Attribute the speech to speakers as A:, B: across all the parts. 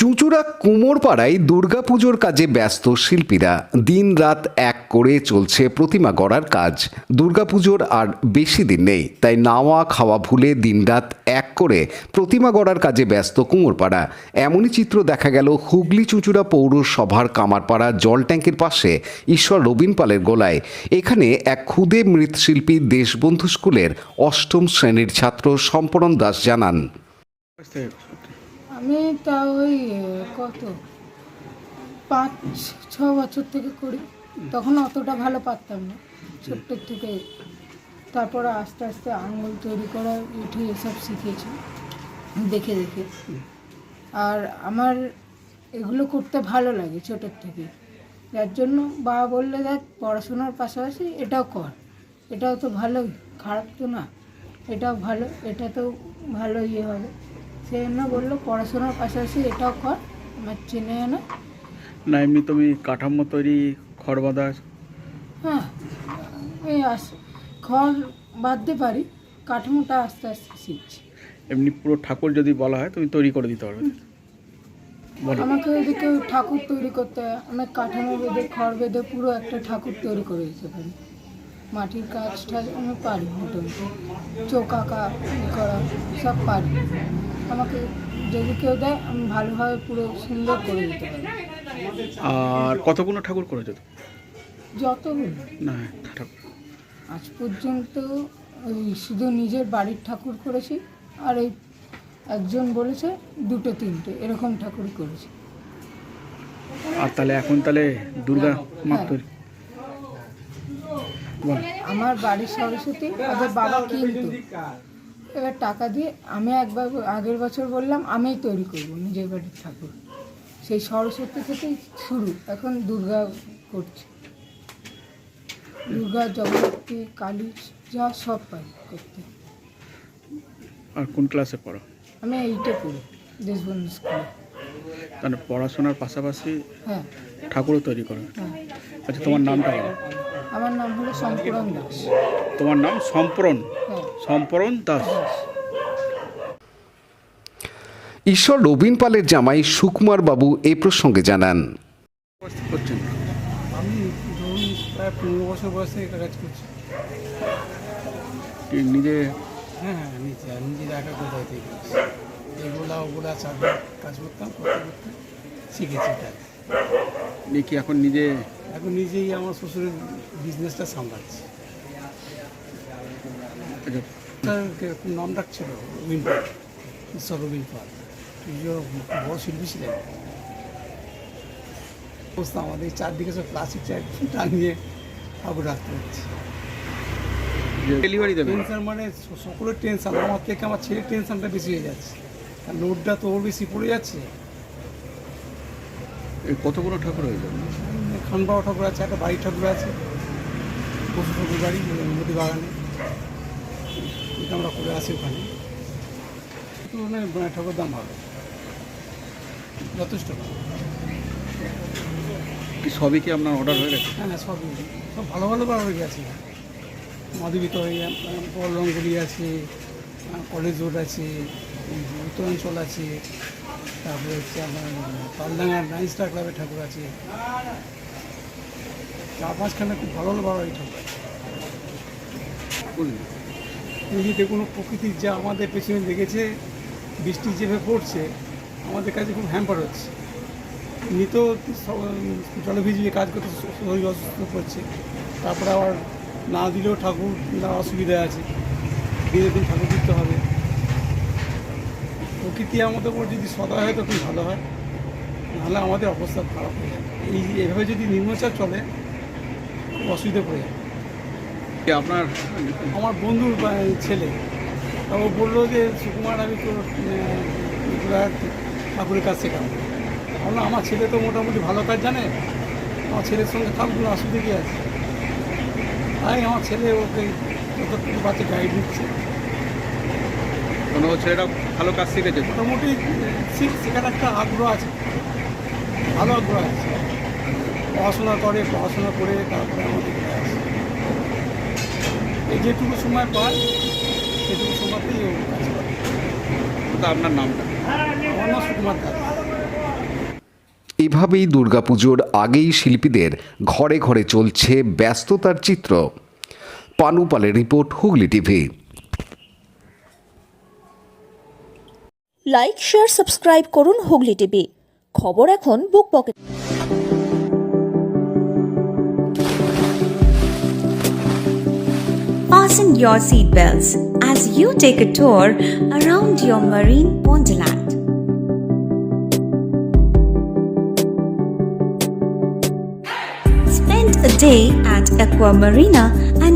A: চুঁচুড়া কুমোরপাড়ায় দুর্গাপুজোর কাজে ব্যস্ত শিল্পীরা। দিনরাত এক করে চলছে প্রতিমা গড়ার কাজ। দুর্গাপুজোর আর বেশি দিন নেই, তাই নাওয়া খাওয়া ভুলে দিনরাত এক করে প্রতিমা গড়ার কাজে ব্যস্ত কুমোরপাড়া। এমনই চিত্র দেখা গেল হুগলি চুঁচুড়া পৌরসভার কামারপাড়া জল ট্যাঙ্কের পাশে ঈশ্বর রবিন পালের গোলায়। এখানে এক ক্ষুদে মৃৎশিল্পী দেশবন্ধু স্কুলের অষ্টম শ্রেণির ছাত্র সম্পরণ দাস জানান।
B: আমি তা ওই, কত? পাঁচ, ছ বছর থেকে করি। তখন অতটা ভালো পারতাম না, ছোট্টোর থেকে। তারপর আস্তে আস্তে আঙুল তৈরি করা, উঠে এসব শিখেছি, দেখে দেখে। আর আমার এগুলো করতে ভালো লাগে ছোটোর থেকে। যার জন্য বাবা বললে, দেখ, পড়াশোনার পাশাপাশি এটাও কর। এটাও তো ভালোই, খারাপ তো না। এটাও ভালো, এটা তো ভালো ইয়ে হবে। সেই জন্য বলল পড়াশোনার পাশাপাশি এটাও কর আমার চেনে না।
C: না এমনি তুমি কাঠামো তৈরি খড়
B: হ্যাঁ এই আস খড় বাঁধতে পারি কাঠামোটা আস্তে আস্তে শিখছি
C: এমনি পুরো ঠাকুর যদি বলা হয় তুমি তৈরি করে দিতে পারবে।
B: আমাকে যদি কেউ ঠাকুর তৈরি করতে হয় অনেক কাঠামো বেঁধে খড় বেঁধে পুরো একটা ঠাকুর তৈরি করে দিতে পারি। মাটির কাজ টাজ আমি পারি মোটামুটি। চোখ আঁকা করা সব পারি। আমাকে যদি কেউ দেয় আমি ভালোভাবে পুরো সুন্দর করে দিতে পারি
C: আর কতগুলো ঠাকুর করেছ? তুমি?
B: যতগুলো?
C: না ঠাকুর।
B: আজ পর্যন্ত ওই শুধু নিজের বাড়ির ঠাকুর করেছি আর এই একজন বলেছে দুটো তিনটে এরকম ঠাকুর করেছি।
C: আর তাহলে এখন তাহলে দুর্গা মা
B: হ্যাঁ।
C: তৈরি।
B: আমার বাড়ির সরস্বতী ওদের বাবা কিন্তু। এবার টাকা দিয়ে আমি একবার আগের বছর বললাম আমিই তৈরি করব নিজের বাড়ির ঠাকুর। সেই সরস্বতী থেকেই শুরু এখন দুর্গা করছি। দুর্গা জগদ্ধাত্রী কালী যা সব পারি করতে।
C: আর কোন ক্লাসে পড়ো?
B: আমি এইটা করি দেশবন্ধু স্কুলে
C: তাহলে পড়াশোনার পাশাপাশি
B: হ্যাঁ।
C: ঠাকুরও তৈরি করো।
B: হ্যাঁ।
C: আচ্ছা তোমার নামটা বলো।
B: আমার নাম হলো সম্পূরণ দাস।
C: তোমার নাম সম্পরণ?
B: হ্যাঁ।
C: সম্পরণ দাস।
A: ঈশ্বর রবীন পালের জামাই সুকুমার বাবু এই প্রসঙ্গে জানান।
C: করছেন।
D: আমি ধরুন প্রায় পনেরো বছর বয়সে এটা কাজ করছি।
C: নিজে?
D: হ্যাঁ হ্যাঁ নিজে আর একা কোথায় থেকে এগুলা ওগুলা চাকরি কাজ করতাম করতে করতে শিখেছি এটা।
C: কি এখন নিজে
D: এখন নিজেই আমার শ্বশুরের বিজনেসটা সামলাচ্ছি।
C: আচ্ছা,
D: নাম ডাকছিল? পাল। ঈশ্বর রবীন বড় শিল্পী ছিলেন। অবস্থা আমাদের চারদিকে সব প্লাস্টিক টাঙিয়ে ঠাকুর রাখতে হচ্ছে।
C: ডেলিভারি দেবে।
D: টেনশন মানে সকলের টেনশন আমার থেকে আমার ছেলের টেনশনটা বেশি হয়ে যাচ্ছে। আর লোডটা তো ওর বেশি পড়ে যাচ্ছে।
C: কতগুলো ঠাকুর হয়েছে
D: খানবাবা ঠাকুর আছে একটা বাড়ি ঠাকুর আছে পশু ঠাকুর বাড়ি নদী বাগানে। এটা আমরা করে আসি ওখানে। মানে মানে ঠাকুর দাম ভালো যথেষ্ট। ভালো
C: কি সবই কি আপনার অর্ডার হয়ে গেছে?
D: হ্যাঁ সব সব ভালো ভালো বার হয়ে গেছে। মাধবী তো রঙ্গুলি আছে কলেজ রোড আছে উত্তরাঞ্চল আছে। তারপরে হচ্ছে আমার পালডাঙ্গার নাইন স্টার ক্লাবের ঠাকুর আছে। চার পাঁচখানে খুব ভালো ভালো হয় ঠাকুর
C: বুঝলি
D: কোনো প্রকৃতির যা আমাদের পেছনে লেগেছে বৃষ্টি যেভাবে পড়ছে আমাদের কাছে খুব হ্যাম্পার হচ্ছে। সব জলে ভিজিয়ে কাজ করতে শরীর অসুস্থ করছে তারপরে আবার না দিলেও ঠাকুর অসুবিধা আছে। দিনে দিন ঠাকুর প্রকৃতি আমাদের উপর যদি সদয় হয় তো খুব ভালো হয়। নাহলে আমাদের অবস্থা খারাপ হয়ে যায়। এই এভাবে যদি নিম্নচাপ চলে খুব অসুবিধা পড়ে যায়।
C: আপনার?
D: আমার বন্ধুর ছেলে। তা ও বলল যে সুকুমার আমি তো ঠাকুরের কাজ শেখাবো বললাম আমার ছেলে তো মোটামুটি ভালো কাজ জানে। আমার ছেলের সঙ্গে থাকব অসুবিধা কী আছে? তাই আমার ছেলে ওকে বাচ্চা গাইড দিচ্ছে।
C: কোনো ছেলেটা ভালো কাজ শিখেছে।
D: মোটামুটি শিখ শেখার একটা আগ্রহ আছে। ভালো আগ্রহ আছে। পড়াশোনা করে পড়াশোনা করে তারপরে আমাদের এই যেটুকু সময় পায় সেটুকু সময়তেই ও কাজ করে।
C: আপনার নামটা?
D: আমার নাম সুকুমার দাস।
A: এইভাবেই দুর্গাপুজোর আগেই শিল্পীদের ঘরে ঘরে চলছে ব্যস্ততার চিত্র। পানুপালের report Hooghly TV.
E: Like share subscribe করুন হুগলি টিভি খবর এখন বুক pocket
F: Fasten your seatbelts as you take a tour around your marine wonderland. Spend a day at Aqua Marina and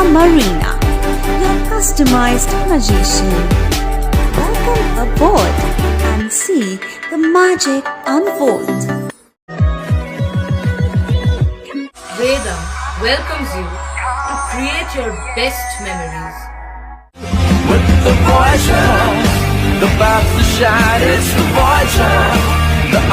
F: Aqua Marina, your customized magician. Welcome aboard and see the magic unfold.
G: Veda welcomes you to create your best memories.
H: with the voice, the path to shine, it's the voice.